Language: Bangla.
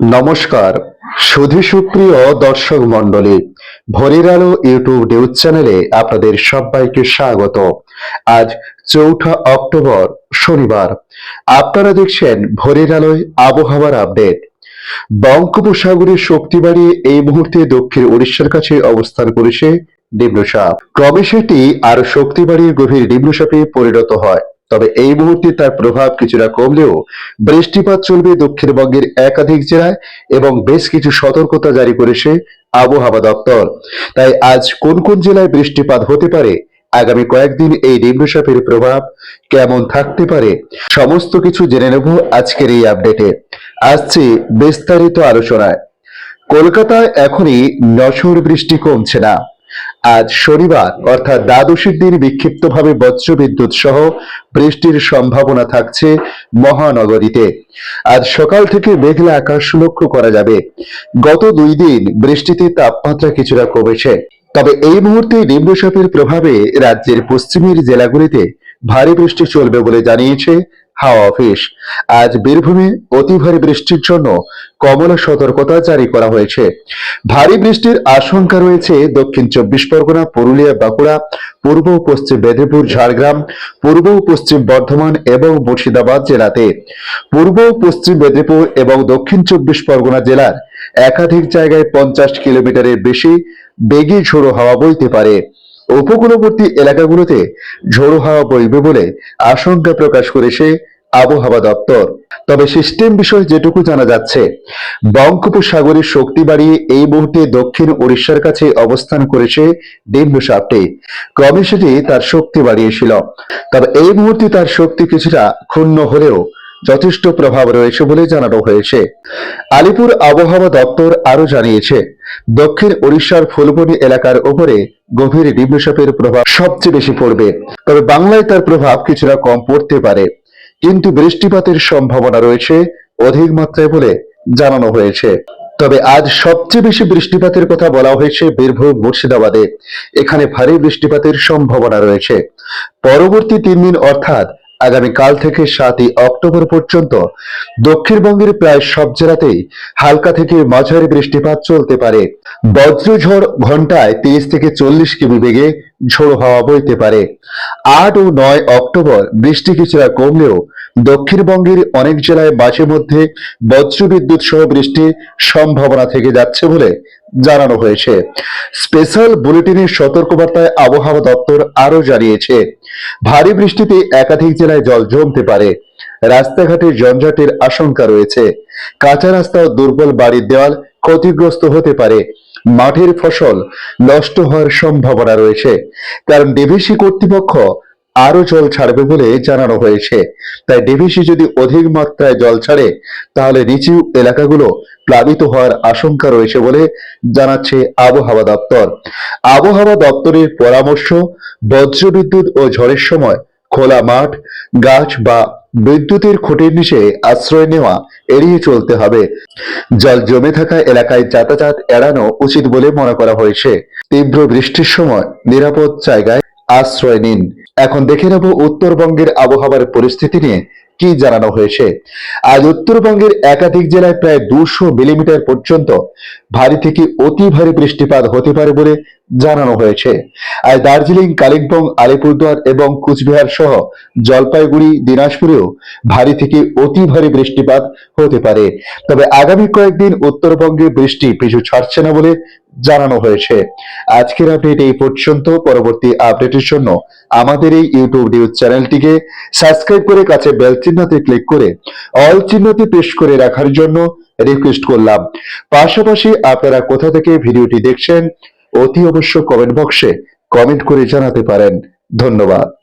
নমস্কার। সুধী সুপ্রিয় দর্শক মন্ডলী ভোরের আলো ইউটিউব নিউজ চ্যানেলে আপনাদের সবাইকে স্বাগত। আজ চৌঠা অক্টোবর, শনিবার। আপনারা দেখছেন ভোরের আলোয় আবহাওয়ার আপডেট। বঙ্গোপসাগরের শক্তি বাড়িয়ে এই মুহূর্তে দক্ষিণ উড়িষ্যার কাছে অবস্থান করেছে নিম্নচাপ ক্রমে সেটি আরও শক্তি বাড়িয়ে গভীর নিম্নচাপে পরিণত হয়। তবে এই মুহূর্তে তার প্রভাব কিছুটা কমলেও বৃষ্টিপাত চলবে দক্ষিণবঙ্গের একাধিক জেলায় এবং বেশ কিছু সতর্কতা জারি করেছে আবহাওয়া দপ্তর। তাই আজ কোন কোন জেলায় বৃষ্টিপাত হতে পারে, আগামী কয়েকদিন এই নিম্নচাপের প্রভাব কেমন থাকতে পারে, সমস্ত কিছু জেনে নেব আজকের এই আপডেটে। আসছে বিস্তারিত আলোচনায়। কলকাতায় এখনই নশর বৃষ্টি কমছে না। আজ শনিবার, অর্থাৎ দ্বাদশীর দিন বিক্ষিপ্তভাবে বজ্রবিদ্যুৎ সহ বৃষ্টির সম্ভাবনা থাকছে মহানগরীতে। আজ সকাল থেকে মেঘলা আকাশ লক্ষ্য করা যাবে। গত দুই দিন বৃষ্টিতে তাপমাত্রা কিছুটা কমেছে। তবে এই মুহূর্তে নিম্নচাপের প্রভাবে রাজ্যের পশ্চিমের জেলাগুলিতে ভারী বৃষ্টি চলবে বলে জানিয়েছে হাওয়া অফিস। আজ বীরভূমে অতি ভারী বৃষ্টির জন্য কমলা সতর্কতা জারি করা হয়েছে। ভারী বৃষ্টির আশঙ্কা রয়েছে দক্ষিণ চব্বিশ পরগনা, পুরুলিয়া, বাঁকুড়া, পূর্ব ও পশ্চিম মেদিনীপুর, ঝাড়গ্রাম, পূর্ব ও পশ্চিম বর্ধমান এবং মুর্শিদাবাদ জেলাতে। পূর্ব ও পশ্চিম মেদিনীপুর এবং দক্ষিণ চব্বিশ পরগনা জেলার একাধিক জায়গায় পঞ্চাশ কিলোমিটারের বেশি বেগে ঝোড়ো হাওয়া বইতে পারে। উপকূলবর্তী এলাকাগুলোতে ঝোড়ো হাওয়া বইবে বলে আশঙ্কা প্রকাশ করেছে আবহাওয়া দপ্তর। তবে সিস্টেম বিষয়ে যেটুকু জানা যাচ্ছে, বঙ্গোপসাগরের শক্তি বাড়িয়ে এই মুহূর্তে দক্ষিণ উড়িষ্যার কাছে অবস্থান করেছে নিম্নচাপটি ক্রমে সেটি তার শক্তি বাড়িয়েছিল। তবে এই মুহূর্তে তার শক্তি কিছুটা ক্ষুণ্ণ হলেও যথেষ্ট প্রভাব রয়েছে বলে জানানো হয়েছে। আলিপুর আবহাওয়া দপ্তর আরও জানিয়েছে, দক্ষিণ ওড়িশার ফুলবনি এলাকার উপরে গভীর নিম্নচাপের প্রভাব সবচেয়ে বেশি পড়বে। তবে বাংলায় তার প্রভাব কিছুটা কম পড়তে পারে। কিন্তু বৃষ্টিপাতের সম্ভাবনা রয়েছে অধিক মাত্রায় বলে জানানো হয়েছে। তবে আজ সবচেয়ে বেশি বৃষ্টিপাতের কথা বলা হয়েছে বীরভূম, মুর্শিদাবাদে। এখানে ভারী বৃষ্টিপাতের সম্ভাবনা রয়েছে। পরবর্তী তিন দিন অর্থাৎ আগামীকাল থেকে সাতই অক্টোবর পর্যন্ত দক্ষিণবঙ্গের প্রায় সব জেলাতেই হালকা থেকে মাঝারি বৃষ্টিপাত চলতে পারে। বজ্রঝড় ঘন্টায় তিরিশ থেকে চল্লিশ কিমি বেগে ঝোড়ো হাওয়া বইতে পারে। আট ও নয় অক্টোবর বৃষ্টি কিছুটা কমলেও দক্ষিণবঙ্গের অনেক জেলায় মাঝে মধ্যে বজ্রবিদ্যুৎ সহ বৃষ্টির সম্ভাবনা থেকে যাচ্ছে বলে জানানো হয়েছে। স্পেশাল বুলেটিনের সতর্কবার্তায় আবহাওয়া দপ্তর আরও জানিয়েছে, ভারী বৃষ্টিতে একাধিক জেলায় জল জমতে পারে। রাস্তাঘাটে যানজটের আশঙ্কা রয়েছে। কাঁচা রাস্তা ও দুর্বল বাড়ির দেওয়াল ক্ষতিগ্রস্ত হতে পারে। মাঠের ফসল নষ্ট হওয়ার সম্ভাবনা রয়েছে। কারণ ডিভিসি কর্তৃপক্ষ আরও জল ছাড়বে বলে জানানো হয়েছে। তাই ডিভিসি যদি অধিক মাত্রায় জল ছাড়ে, তাহলে নিচু এলাকাগুলো প্লাবিত হওয়ার আশঙ্কা রয়েছে বলে জানাচ্ছে আবহাওয়া দপ্তর। আবহাওয়া দপ্তরের পরামর্শ, বজ্রবিদ্যুৎ ও ঝড়ের সময় খোলা মাঠ, গাছ বা বিদ্যুতের খুঁটির নিচে আশ্রয় নেওয়া এড়িয়ে চলতে হবে। জল জমে থাকা এলাকায় যাতায়াত এড়ানো উচিত বলে মনে করা হয়েছে। তীব্র বৃষ্টির সময় নিরাপদ জায়গায় আশ্রয় নিন। এখন দেখে নেব উত্তরবঙ্গের আবহাওয়ার পরিস্থিতি নিয়ে কি জানানো হয়েছে। আজ উত্তরবঙ্গের একাধিক জেলায় প্রায় দুশো মিলিমিটার পর্যন্ত ভারী থেকে অতি ভারী বৃষ্টিপাত হতে পারে বলে জানানো হয়েছে। আজ দার্জিলিং, কালিম্পং, আলিপুরদুয়ার এবং কুচবিহার সহ জলপাইগুড়ি, দিনাজপুরেও ভারী থেকে অতি ভারী বৃষ্টিপাত হতে পারে। তবে আগামী কয়েকদিন উত্তরবঙ্গে বৃষ্টি পিছু ছাড়ছে না বলে জানানো হয়েছে। আজকের আপডেট এই পর্যন্ত। পরবর্তী আপডেটের জন্য আমাদের এই ইউটিউব নিউজ চ্যানেলটিকে সাবস্ক্রাইব করে কাছে বেল চিহ্নতে ক্লিক করে অল চিহ্নতে প্রেস করে রাখার জন্য রিকোয়েস্ট করলাম। পাশাপাশি আপনারা কোথা থেকে ভিডিওটি দেখছেন অতি অবশ্য কমেন্ট বক্সে কমেন্ট করে জানাতে পারেন। ধন্যবাদ।